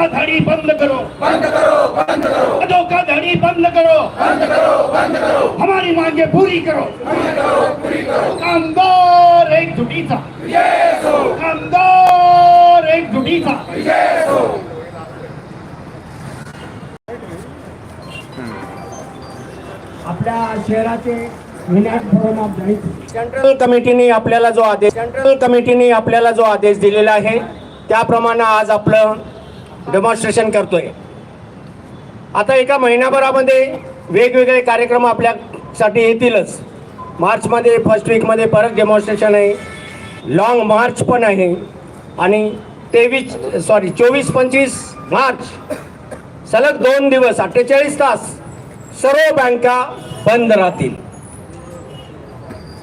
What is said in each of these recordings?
धोखाधड़ी बंद करो। बंद करो बंद करो। धोखाधड़ी बंद करो। बंद करो बंद करो। हमारी मांगे पूरी करो। पूरी करो पूरी करो। कामगार एक जुटीचा। विजय सो कामगार एक जुटीचा। विजय सो आपल्या शहराचे सेंट्रल कमिटीने आपल्याला जो आदेश सेंट्रल कमिटीने आपल्याला जो आदेश दिलेला आहे त्याप्रमाणे आज आपलं डेमॉन्स्ट्रेशन करतोय. आता एका महिन्याभरामध्ये वेगवेगळे कार्यक्रम आपल्यासाठी येतीलच. मार्चमध्ये फर्स्ट वीकमध्ये परत डेमॉन्स्ट्रेशन आहे. लॉंग मार्च पण आहे. आणि तेवीस सॉरी चोवीस पंचवीस मार्च. सलग दोन दिवस अठ्ठेचाळीस तास सर्व बँका बंद राहतील.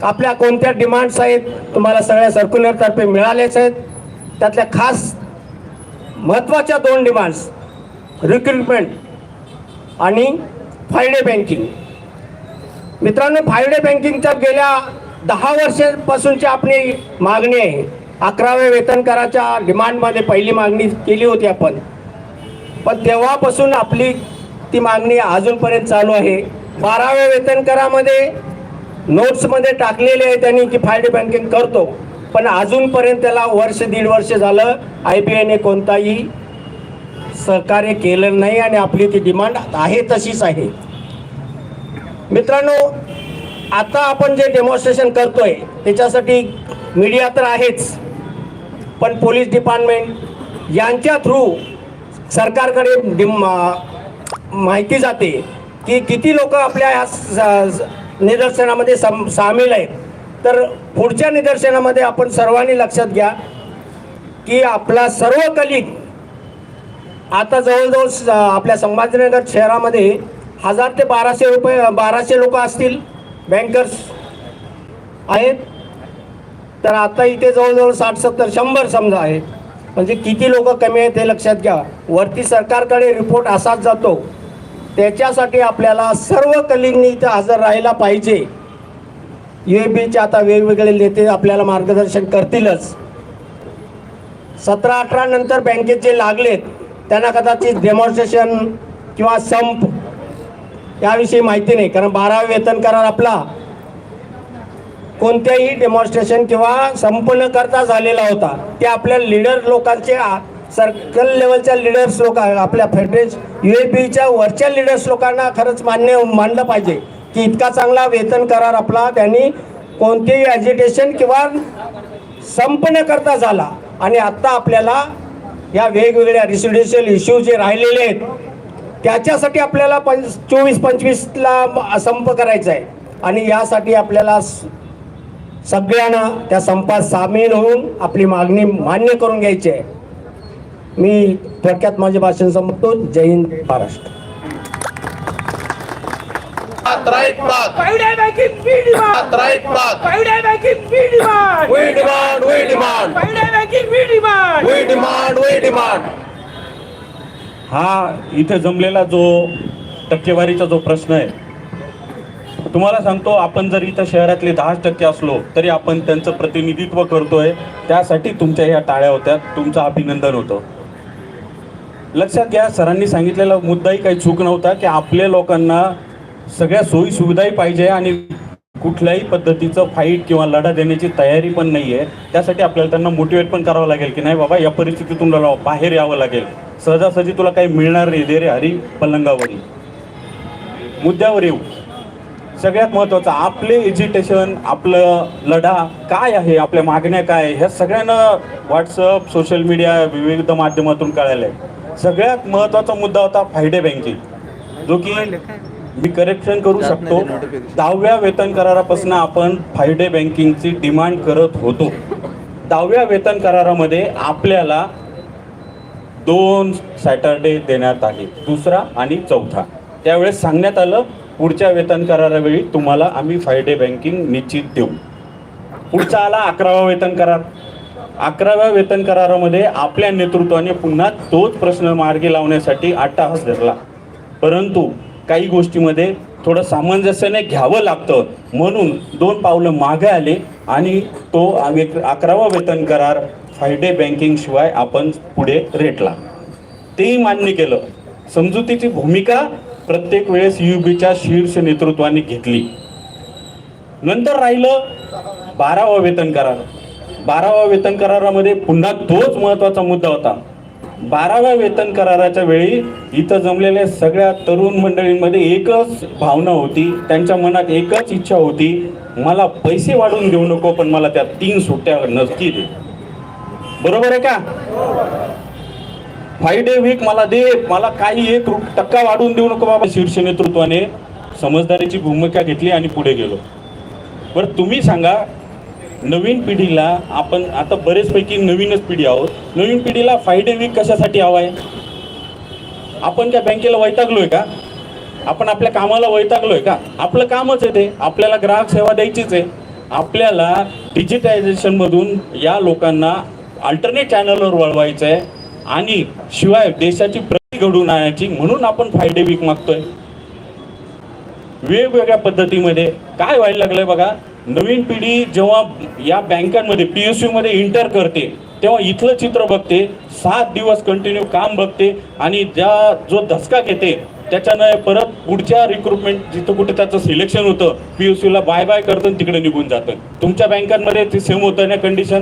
आपल्या कोणत्या डिमांड्स आहेत तुम्हाला सगळ्या सर्क्युलरतर्फे मिळालेच आहेत. त्यातल्या खास महत्त्वाच्या दोन डिमांड्स रिक्रुटमेंट आणि फायडे बँकिंग मित्रांनो फायडे बँकिंगच्या गेल्या दहा वर्षापासूनची आपली मागणी आहे. अकराव्या वेतन कराच्या डिमांडमध्ये पहिली मागणी केली होती आपण. पण तेव्हापासून आपली ती मागणी अजूनपर्यंत चालू आहे. बाराव्या वेतन करामध्ये नोट्समध्ये टाकलेले आहे त्यांनी की फायडे बँकिंग करतो. पण अजूनपर्यंत त्याला वर्ष दीड वर्ष झालं आय बी आयने कोणताही सहकार्य केलं नाही आणि आपली ती डिमांड आहे तशीच आहे. मित्रांनो आता आपण जे डेमॉन्स्ट्रेशन करतोय त्याच्यासाठी मीडिया तर आहेच पण पोलीस डिपार्टमेंट यांच्या थ्रू सरकारकडे डिम माहिती जाते की किती लोक आपल्या या निदर्शनामध्ये सम सामील आहेत. तर पुढच्या निदर्शनामध्ये आपण सर्वांनी लक्षात घ्या की आपला सर्व कलिक आता जवळजवळ स- आपल्या संभाजीनगर शहरामध्ये हजार ते बाराशे रुपये बाराशे लोक असतील बँकर्स आहेत. तर आता इथे जवळजवळ साठ सत्तर शंभर समजा आहेत. म्हणजे किती लोक कमी आहेत हे लक्षात घ्या. वरती सरकारकडे रिपोर्ट असाच जातो. त्याच्यासाठी आपल्याला सर्व कलिंगनी इथं हजर राहायला पाहिजे. ए बीचे आता वेगवेगळे नेते आपल्याला मार्गदर्शन करतीलच. सतरा अठरा नंतर बँकेत जे लागलेत त्यांना कदाचित डेमॉन्स्ट्रेशन किंवा संप याविषयी माहिती नाही कारण बारावा वेतन करार आपला. कोणत्याही डेमॉन्स्ट्रेशन किंवा संप न करता झालेला होता. ते आपल्या लिडर लोकांचे सर्कल लेवलच्या लिडर्स लोक आपल्या फेडरेश यू ए पीच्या वरच्या लिडर्स लोकांना खरंच मान्य मानलं पाहिजे. की इतका चांगला वेतन करार आपला त्यांनी कोणतेही ॲजिटेशन किंवा संप न करता झाला. आणि आत्ता आपल्याला या वेगवेगळ्या रेसिडेन्शियल इश्यू जे राहिलेले आहेत त्याच्यासाठी आपल्याला पंच चोवीस पंचवीसला संप करायचा आहे. आणि यासाठी आपल्याला सगळ्यांना त्या संपात सामील होऊन आपली मागणी मान्य करून घ्यायची आहे. मी थोडक्यात माझे भाषण संपतो जय हिंद we demand. we demand. we demand. We demand हा इथे जमलेला जो टक्केवारीचा जो प्रश्न आहे तुम्हाला सांगतो आपण जर इथं शहरातले दहा टक्के असलो तरी आपण त्यांचं प्रतिनिधित्व करतोय. त्यासाठी तुमच्या ह्या टाळ्या होत्या. तुमचं अभिनंदन होतं. लक्षात घ्या सरांनी सांगितलेला मुद्दाही काही चूक नव्हता की आपल्या लोकांना सगळ्या सोयी सुविधाही पाहिजे आणि कुठल्याही पद्धतीचं फाईट किंवा लढा देण्याची तयारी पण नाही आहे त्यासाठी आपल्याला त्यांना मोटिवेट पण करावं लागेल की नाही बाबा या परिस्थितीतून बाहेर यावं लागेल. सहजासहजी तुला काही मिळणार नाही. दे रे हरी पलंगावरी मुद्द्यावर येऊ. सगळ्यात महत्त्वाचं आपले एज्युटेशन आपलं लढा काय आहे आपल्या मागण्या काय ह्या सगळ्यांना व्हॉट्सअप सोशल मीडिया विविध माध्यमातून कळायला आहे सगळ्यात महत्त्वाचा मुद्दा होता फायडे बँकिंग जो की मी करेक्शन करू शकतो. दहाव्या वेतन करारापासून आपण फायडे बँकिंगची डिमांड करत होतो. दहाव्या वेतन करारामध्ये आपल्याला दोन सॅटरडे देण्यात आले दुसरा आणि चौथा. त्यावेळेस सांगण्यात आलं पुढच्या वेतन करारावेळी तुम्हाला आम्ही फायडे बँकिंग निश्चित देऊ. पुढचा आला अकरावा वेतन करार. अकराव्या वेतन करारामध्ये आपल्या नेतृत्वाने पुन्हा तोच प्रश्न मार्गी लावण्यासाठी अट्टाहास धरला. परंतु काही गोष्टीमध्ये थोडं सामंजस्याने घ्यावं लागतं. म्हणून दोन पावलं मागे आले आणि तो अकरावा वेतन करार फायडे बँकिंगशिवाय आपण पुढे रेटला. तेही मान्य केलं. समजुतीची भूमिका प्रत्येक वेळेस युबीच्या शीर्ष नेतृत्वाने घेतली. नंतर राहिलं बारावा वेतन करार. बारावा वेतन करारामध्ये पुन्हा तोच महत्त्वाचा मुद्दा होता. बाराव्या वेतन कराराच्या वेळी इथं जमलेल्या सगळ्या तरुण मंडळींमध्ये एकच भावना होती. त्यांच्या मनात एकच इच्छा होती मला पैसे वाढवून देऊ नको पण मला त्या तीन सुट्ट्या नसतील दे. बरोबर आहे का? फाईव्ह डे वीक मला दे मला काही एक टक्का वाढवून देऊ नको बाबा. शीर्ष नेतृत्वाने समजदारीची भूमिका घेतली आणि पुढे गेलो. बरं तुम्ही सांगा नवीन पिढीला आपण आता बरेचपैकी नवीनच पिढी आहोत. नवीन पिढीला फायडे वीक कशासाठी हवा आहे? आपण त्या बँकेला वैतागलोय का? आपण आपल्या कामाला वैतागलोय का? आपलं कामच आहे ते. आपल्याला ग्राहक सेवा द्यायचीच आहे. आपल्याला डिजिटायझेशन मधून या लोकांना अल्टरनेट चॅनलवर वळवायचं आहे आणि शिवाय देशाची प्रगती घडून आणायची म्हणून आपण फायडे वीक मागतोय. वेगवेगळ्या पद्धतीमध्ये काय व्हायला लागलंय बघा? नवीन पिढी जेव्हा या बँकांमध्ये पी एसमध्ये इंटर करते तेव्हा इथलं चित्र बघते सात दिवस कंटिन्यू काम बघते आणि ज्या जो धसका घेते त्याच्यानं परत पुढच्या रिक्रुटमेंट जिथं कुठे त्याचं सिलेक्शन होतं पी एस ला बाय बाय करतं तिकडे निघून जातं. तुमच्या बँकांमध्ये ते सेम होतं ना कंडिशन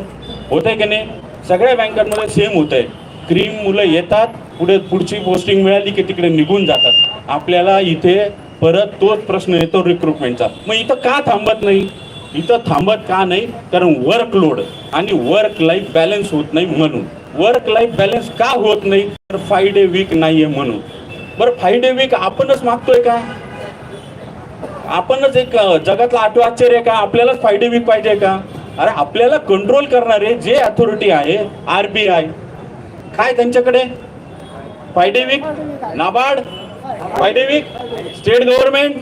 होतंय की नाही? सगळ्या बँकांमध्ये सेम होतंय. क्रीम मुलं येतात पुढे पुढची पोस्टिंग मिळाली की तिकडे निघून जातात. आपल्याला इथे परत तोच प्रश्न येतो रिक्रुटमेंटचा मग इथं का थांबत नाही? इथं थांबत का नाही? कारण वर्कलोड आणि वर्क लाईफ बॅलन्स होत नाही म्हणून. वर्क लाईफ बॅलन्स का होत नाही? तर फाईव्ह डे वीक नाहीये म्हणून. बरं फाईव्ह डे वीक आपणच मागतोय का? आपणच एक जगातला जगातलं आठवं आश्चर्य का? आपल्यालाच फाईव्ह डे वीक पाहिजे का? अरे आपल्याला कंट्रोल करणारे जे अथॉरिटी आहे आर बी आय काय त्यांच्याकडे? Five day week NABARD? Five day week state government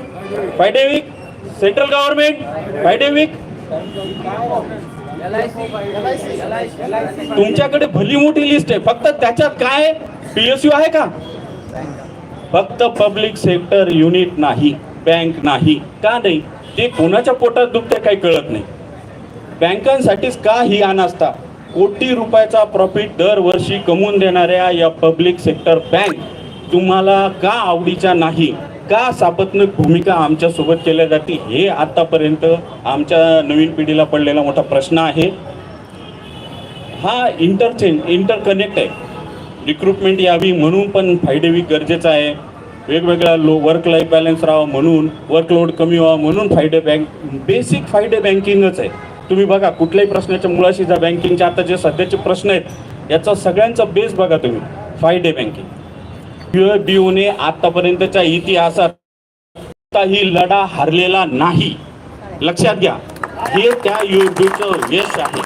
five day week central government five day week तुमच्याकडे भली मोठी लिस्ट आहे. फक्त त्याच्यात काय? पीएसयू आहे का? फक्त पब्लिक सेक्टर युनिट नाही बँक नाही. का नाही? ते कोणाच्या पोटात दुखते काही कळत नाही. बँकांसाठीच का ही अनास्था? कोटी रुपयाचा प्रॉफिट दरवर्षी कमवून देणाऱ्या या पब्लिक सेक्टर बँक तुम्हाला का आवडीच्या नाही? का सापत्नक भूमिका आमच्यासोबत केल्या जाते हे आत्तापर्यंत आमच्या नवीन पिढीला पडलेला मोठा प्रश्न आहे. हा इंटरचेंज इंटरकनेक्ट आहे. रिक्रुटमेंट यावी म्हणून पण फायदेवी गरजेचं आहे. वेगवेगळ्या लो वर्क लाईफ बॅलन्स राहावं म्हणून वर्कलोड कमी व्हावा म्हणून फायदे बँक बेसिक फायदे बँकिंगच आहे. तुम्ही बघा कुठल्याही प्रश्नाच्या मुळाशी जा बँकिंगचे आता जे सध्याचे प्रश्न आहेत याचा सगळ्यांचा बेस बघा तुम्ही फायडे बँकिंग यू बी आतापर्यंतच्या इतिहासात कोणताही लढा हरलेला नाही. लक्षात घ्या हे त्या युएफबीचं यश आहे.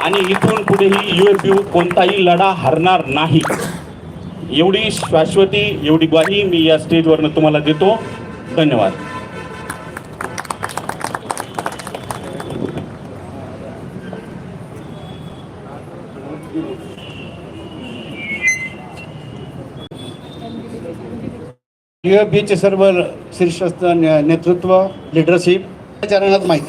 आणि इथून पुढेही युएफबी कोणताही लढा हरणार नाही. एवढी शाश्वती एवढी ग्वाही मी या स्टेजवरनं तुम्हाला देतो. धन्यवाद. बीचे सर्व शीर्षस्थ नेतृत्व लिडरशिप चरणात माहीत.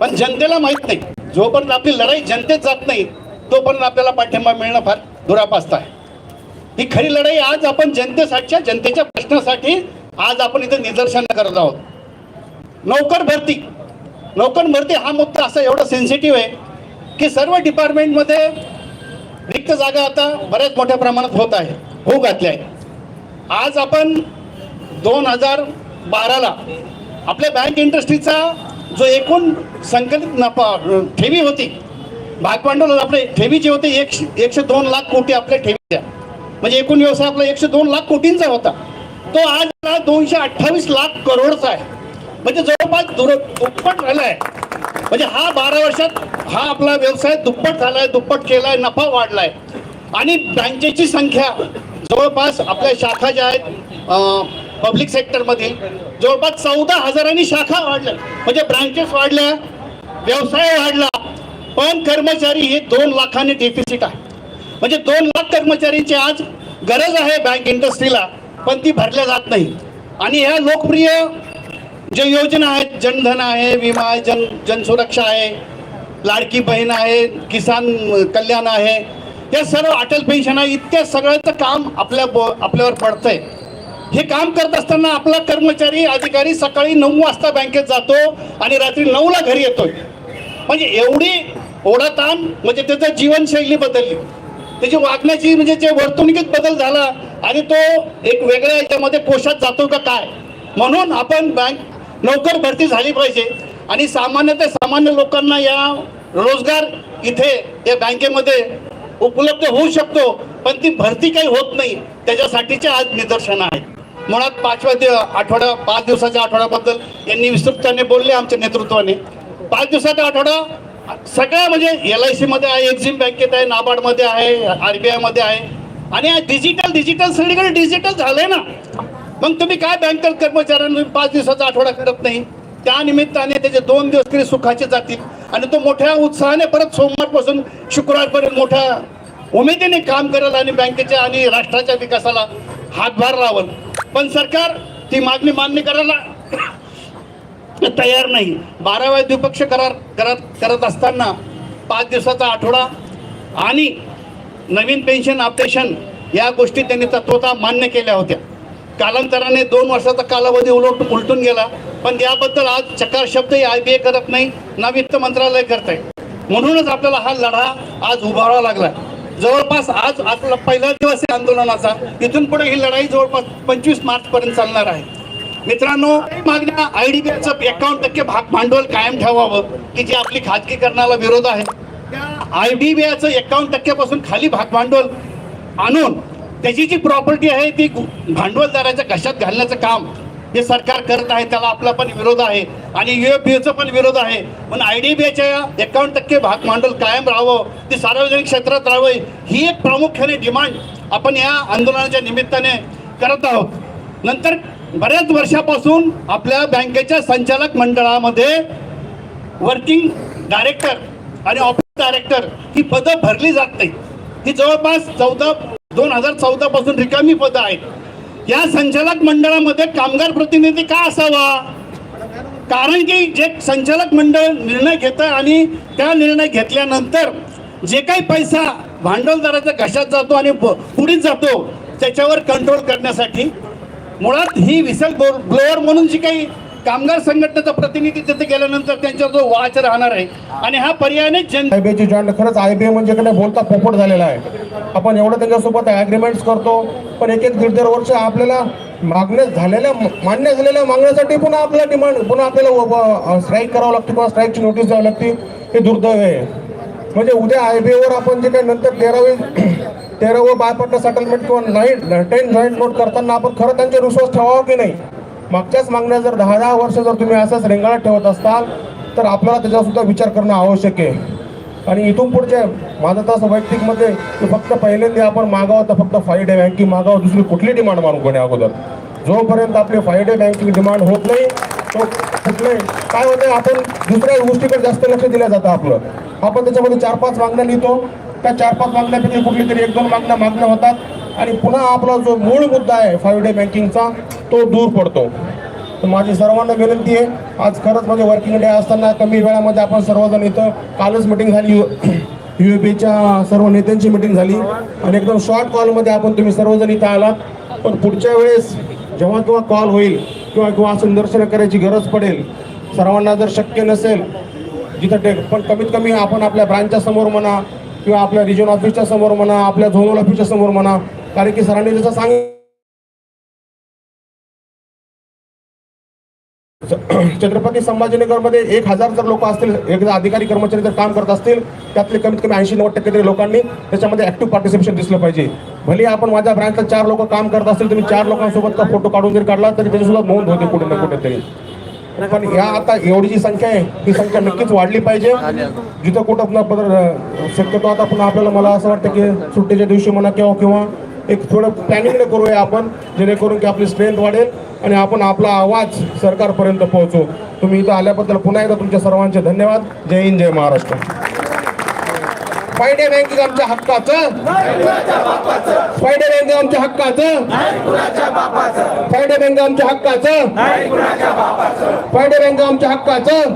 पण जनतेला माहीत नाही. जोपर्यंत आपली लढाई जनतेत जात नाही तोपर्यंत आपल्याला पाठिंबा मिळणं फार दुरापास्त आहे. ही खरी लढाई आज आपण जनतेसाठीच्या जनतेच्या प्रश्नासाठी आज आपण इथे निदर्शन करत आहोत. नोकर भरती. नोकर भरती हा मुद्दा असा एवढा सेन्सिटिव्ह आहे की सर्व डिपार्टमेंटमध्ये रिक्त जागा आता बऱ्याच मोठ्या प्रमाणात होत आहे होऊ घातल्या आहे आज आपण दोन हजार बाराला आपल्या बँक इंडस्ट्रीचा जो एकूण संकलित नफा ठेवी होती भागभांडवल आपले ठेवी जे होते एकशे एकशे दोन लाख कोटी आपल्या ठेवी म्हणजे एकूण व्यवसाय आपला एकशे दोन लाख कोटींचा होता. तो आज दोनशे अठ्ठावीस लाख करोडचा आहे. म्हणजे जवळपास दुर दुप्पट झाला आहे म्हणजे हा बारा वर्षात हा आपला व्यवसाय दुप्पट झालाय दुप्पट केलाय नफा वाढलाय. आणि बँकेची संख्या जवळपास आपल्या शाखा ज्या आहेत पब्लिक सेक्टरमधील जवळपास चौदा हजारांनी शाखा वाढल्या. म्हणजे ब्रांचेस वाढल्या व्यवसाय वाढला पण कर्मचारी हे दोन लाखाने डेफिसिट आहे. म्हणजे दोन लाख कर्मचाऱ्यांची आज गरज आहे बँक इंडस्ट्रीला पण ती भरल्या जात नाही. आणि ह्या लोकप्रिय ज्या योजना आहेत जनधन आहे विमा आहे जन जनसुरक्षा आहे लाडकी बहीण आहे किसान कल्याण आहे या सर्व अटल पेन्शन आहे इतक्या सगळ्याचं काम आपल्या ब- आपल्यावर पडतंय. हे काम करत असताना आपला कर्मचारी अधिकारी सकाळी नऊ वाजता बँकेत जातो आणि रात्री नऊला घरी येतोय. म्हणजे एवढी ओढा ताण म्हणजे त्याचं जीवनशैली बदलली. त्याची वागण्याची म्हणजे जे वर्तणुकीत बदल झाला आणि तो एक वेगळ्या याच्यामध्ये कोशात जातो का काय? म्हणून आपण बँक लवकर भरती झाली पाहिजे आणि सामान्य ते सामान्य लोकांना या रोजगार इथे या बँकेमध्ये उपलब्ध होऊ शकतो पण ती भरती काही होत नाही. त्याच्यासाठीचे आज निदर्शनं आहेत मुळात पाचव्या दि आठवडा पाच दिवसाच्या आठवड्याबद्दल यांनी विस्तृतपणे बोलले आमच्या नेतृत्वाने. पाच दिवसाचा आठवडा सगळ्या म्हणजे एल आय सीमध्ये आहे एक्झिम बँकेत आहे नाबार्डमध्ये आहे आर बी आयमध्ये आहे. आणि डिजिटल डिजिटल सगळीकडे डिजिटल झालंय ना. मग तुम्ही काय बँक कर्मचाऱ्यांना पाच दिवसाचा आठवडा करत नाही? त्या निमित्ताने त्याचे दोन दिवस तरी सुखाचे जातील. आणि तो मोठ्या उत्साहाने परत सोमवारपासून शुक्रवारपर्यंत मोठ्या उमेदीने काम करेल आणि बँकेच्या आणि राष्ट्राच्या विकासाला हातभार लावल. पण सरकार ती मागणी मान्य करायला तयार नाही. बाराव्या द्विपक्ष करार करत करत असताना पाच दिवसाचा आठवडा आणि नवीन पेन्शन ऑपरेशन या गोष्टी त्यांनी तत्वता मान्य केल्या होत्या. कालांतराने दोन वर्षाचा कालावधी उलट उलटून गेला. पण याबद्दल आज चकार शब्दही आय बी ए करत नाही ना वित्त मंत्रालय करत आहे म्हणूनच आपल्याला हा लढा आज उभारावा लागला जवळपास आज आपला पहिला दिवस आहे आंदोलनाचा. इथून पुढे ही लढाई जवळपास पंचवीस मार्च पर्यंत चालणार आहे. मित्रांनो मागण्या आय डी बी आयचं एकावन्न टक्के भाग भांडवल कायम ठेवावं की जी आपली खाजगीकरणाला विरोध आहे. आय डी बी आयचं एकावन्न टक्क्यापासून खाली भाग भांडवल आणून त्याची जी प्रॉपर्टी आहे ती भांडवलदाराच्या घशात घालण्याचं काम हे सरकार करत आहे त्याला आपला पण विरोध आहे आणि युएफबीचा पण विरोध आहे. पण आय डी बी एच्या एकावन्न टक्के भाग भांडवल कायम राहावं ते सार्वजनिक क्षेत्रात राहावं ही एक प्रामुख्याने डिमांड आपण या आंदोलनाच्या निमित्ताने करत आहोत. नंतर बऱ्याच वर्षापासून आपल्या बँकेच्या संचालक मंडळामध्ये वर्किंग डायरेक्टर आणि ऑफिस डायरेक्टर ही पदं भरली जात नाही ही जवळपास चौदा दोन हजार चौदा पासून रिकामी पदं आहेत. या संचालक मंडळामध्ये कामगार प्रतिनिधी का असावा? कारण की जे संचालक मंडळ निर्णय घेतं आणि त्या निर्णय घेतल्यानंतर जे काही पैसा भांडवलदाराच्या घशात जातो आणि पुढे पुढीत जातो त्याच्यावर कंट्रोल करण्यासाठी मुळात ही विसल ब्लोअर म्हणून जी काही कामगार संघटनेचा प्रतिनिधी तिथे गेल्यानंतर त्यांच्यावर जो वाच राहणार आहे आणि हा पर्यायाने जन आयबीआयची जॉईंट खरंच आयबीआय म्हणजे कडे बोलता पोपट झालेला आहे. आपण एवढं त्यांच्यासोबत ॲग्रीमेंट्स करतो पण एक एक दीड दीड वर्ष आपल्याला मागण्या झालेल्या मान्य झालेल्या मागण्यासाठी पुन्हा आपल्याला डिमांड पुन्हा आपल्याला स्ट्राईक करावं लागते किंवा स्ट्राईकची नोटीस द्यावी लागते हे दुर्दैव आहे. म्हणजे उद्या आय बी आपण जे काही नंतर तेरावी तेरावं बायपट्टा सेटलमेंट किंवा नाईट टेन जॉईंट नोट करताना आपण खरं त्यांचे रिसोर्स ठेवावा की नाही? मागच्याच मागण्या जर दहा दहा वर्ष जर तुम्ही असंच रेंगाळत ठेवत असाल तर आपल्याला त्याच्यासुद्धा विचार करणं आवश्यक आहे. आणि इथून पुढचे माझं तसं वैयक्तिकमध्ये की फक्त पहिल्यांदा आपण मागावं तर फक्त फाय डे बँकिंग मागावं दुसरी कुठली डिमांड मानू कोणी अगोदर? जोपर्यंत आपली फाय डे बँकिंग डिमांड होत नाही तो कुठले काय होतं आपण दुसऱ्या गोष्टीकडे जास्त लक्ष दिलं जातं आपलं. आपण त्याच्यामध्ये चार पाच मागण्या लिहितो त्या चार पाच मागण्यापैकी कुठली तरी एक दोन मागण्या मागण्या होतात. आणि पुन्हा आपला जो मूळ मुद्दा आहे फाईव्ह डे बँकिंगचा तो दूर पडतो. तर माझी सर्वांना विनंती आहे आज खरंच म्हणजे वर्किंग डे असताना कमी वेळामध्ये आपण सर्वजण इथं कालच मिटिंग झाली. यू पीच्या सर्व नेत्यांची मिटिंग झाली. आणि एकदम शॉर्ट कॉलमध्ये आपण तुम्ही सर्वजण इथं आलात. पण पुढच्या वेळेस जेव्हा केव्हा कॉल होईल किंवा किंवा असं निदर्शनं करायची गरज पडेल सर्वांना जर शक्य नसेल जिथं टेक पण कमीत कमी आपण आपल्या ब्रांचच्या समोर म्हणा किंवा आपल्या रिजन ऑफिसच्या समोर म्हणा आपल्या झोनल ऑफिसच्या समोर म्हणा कारण की सरांनी जसं सांग छत्रपती संभाजीनगरमध्ये एक हजार जर लोक असतील एक अधिकारी कर्मचारी जर काम करत असतील त्यातले कमीत कमी ऐंशी नव्वद टक्के तरी लोकांनी त्याच्यामध्ये ऍक्टिव्ह पार्टिसिपेशन दिसलं पाहिजे. भले आपण माझ्या ब्रँचला चार लोक काम करत असतील तुम्ही चार लोकांसोबत का फोटो काढून जरी काढला तरी त्याची सुद्धा नोंद होते कुठे ना कुठेतरी. पण या आता एवढी जी संख्या आहे. ही संख्या नक्कीच वाढली पाहिजे. जिथं कुठं पुन्हा शक्यतो आता पुन्हा आपल्याला मला असं वाटतं की सुट्टीच्या दिवशी म्हणा किंवा किंवा एक थोडं प्लॅनिंग करूया आपण जेणेकरून की आपली स्ट्रेंथ वाढेल आणि आपण आपला आवाज सरकारपर्यंत पोहोचू. तुम्ही इथं आल्याबद्दल पुन्हा एकदा तुमच्या सर्वांचे धन्यवाद. जय हिंद जय महाराष्ट्र. फायडे बँकिंग आमच्या हक्काचं? फायडे बँकिंग आमच्या हक्काचं? फायडे बँक आमच्या हक्काचं? फायडे बँक आमच्या हक्काचं?